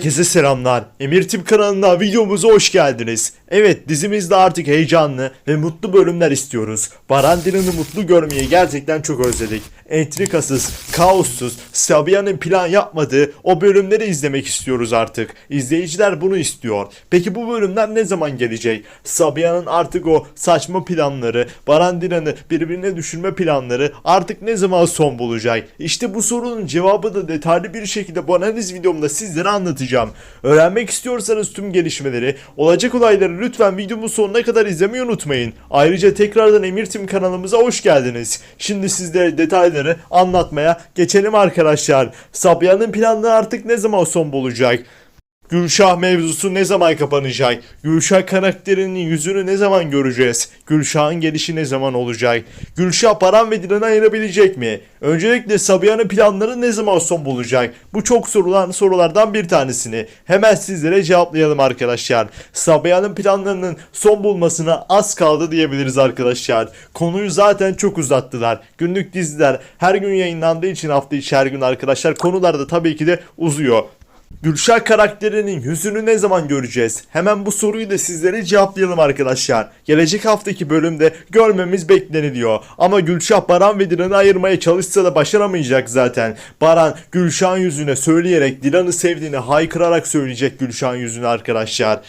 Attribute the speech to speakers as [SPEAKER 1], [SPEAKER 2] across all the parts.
[SPEAKER 1] Herkese selamlar. Emir Tip kanalına videomuza hoş geldiniz. Evet dizimizde artık heyecanlı ve mutlu bölümler istiyoruz. Barandiran'ı mutlu görmeyi gerçekten çok özledik. Entrikasız, kaossuz, Sabiha'nın plan yapmadığı o bölümleri izlemek istiyoruz artık. İzleyiciler bunu istiyor. Peki bu bölümler ne zaman gelecek? Sabiha'nın artık o saçma planları, Barandiran'ı birbirine düşürme planları artık ne zaman son bulacak? İşte bu sorunun cevabı da detaylı bir şekilde bu analiz videomda sizlere anlatacağım. Öğrenmek istiyorsanız tüm gelişmeleri, olacak olayları lütfen videomun sonuna kadar izlemeyi unutmayın. Ayrıca tekrardan Emir Tim kanalımıza hoş geldiniz. Şimdi sizlere detayları anlatmaya geçelim arkadaşlar. Sabiha'nın planları artık ne zaman son bulacak? Gülşah mevzusu ne zaman kapanacak? Gülşah karakterinin yüzünü ne zaman göreceğiz? Gülşah'ın gelişi ne zaman olacak? Gülşah Baran ve Dilan'ı ayırabilecek mi? Öncelikle Sabiha'nın planları ne zaman son bulacak? Bu çok sorulan sorulardan bir tanesini hemen sizlere cevaplayalım arkadaşlar. Sabiha'nın planlarının son bulmasına az kaldı diyebiliriz arkadaşlar. Konuyu zaten çok uzattılar. Günlük diziler her gün yayınlandığı için hafta içi her gün arkadaşlar konular da tabii ki de uzuyor. Gülşah karakterinin yüzünü ne zaman göreceğiz? Hemen bu soruyu da sizlere cevaplayalım arkadaşlar. Gelecek haftaki bölümde görmemiz bekleniliyor. Ama Gülşah Baran ve Dilan'ı ayırmaya çalışsa da başaramayacak zaten. Baran Gülşah'ın yüzüne söyleyerek Dilan'ı sevdiğini haykırarak söyleyecek Gülşah'ın yüzüne arkadaşlar.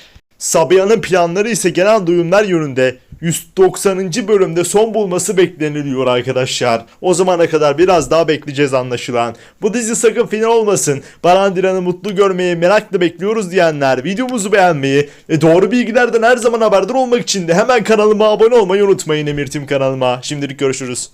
[SPEAKER 1] Sabiha'nın planları ise genel duyumlar yönünde 190. bölümde son bulması bekleniliyor arkadaşlar. O zamana kadar biraz daha bekleyeceğiz anlaşılan. Bu dizi sakın final olmasın. Baran Dilan'ı mutlu görmeyi merakla bekliyoruz diyenler videomuzu beğenmeyi ve doğru bilgilerden her zaman haberdar olmak için de hemen kanalıma abone olmayı unutmayın Emir Tim kanalıma. Şimdilik görüşürüz.